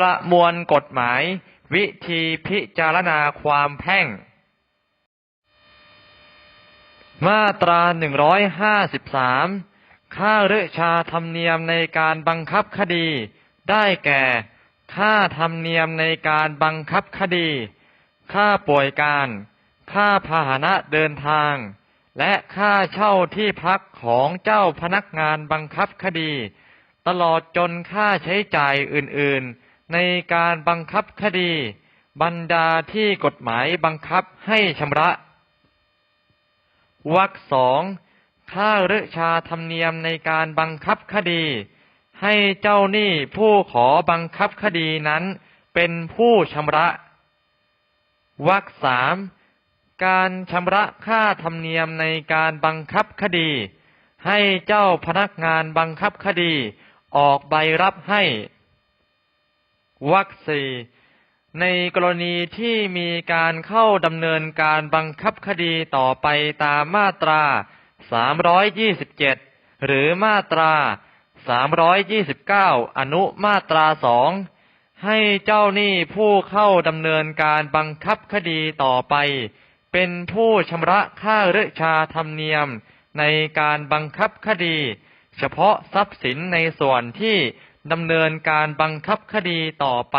ประมวลกฎหมาย วิธีพิจารณาความแพ่ง มาตรา 153 ค่าเรือชาธรรมเนียมในการบังคับคดี ได้แก่ ค่าธรรมเนียมในการบังคับคดี ค่าป่วยการ ค่าพาหนะเดินทาง และค่าเช่าที่พักของเจ้าพนักงานบังคับคดีตลอดจนค่าใช้จ่ายอื่น ๆ ในการบังคับคดี บรรดาที่กฎหมายบังคับให้ชำระ วรรคสองค่าฤชาธรรมเนียมในการบังคับคดี ให้เจ้าหนี้ผู้ขอบังคับคดีนั้น เป็นผู้ชำระวรรคสามการชำระค่าธรรมเนียมในการบังคับคดี ให้เจ้าพนักงานบังคับคดี ออกใบรับให้ วรรคสี่ในกรณีที่มีการเข้าดำเนินการบังคับคดีต่อไปตามมาตรา 327 หรือมาตรา 329 อนุมาตราสองให้เจ้าหนี้ผู้เข้าดำเนินการบังคับคดีต่อไป เป็นผู้ชำระค่าเรือชาธรรมเนียมในการบังคับคดี เฉพาะทรัพย์สินในส่วนที่ ดำเนินการบังคับคดีต่อไป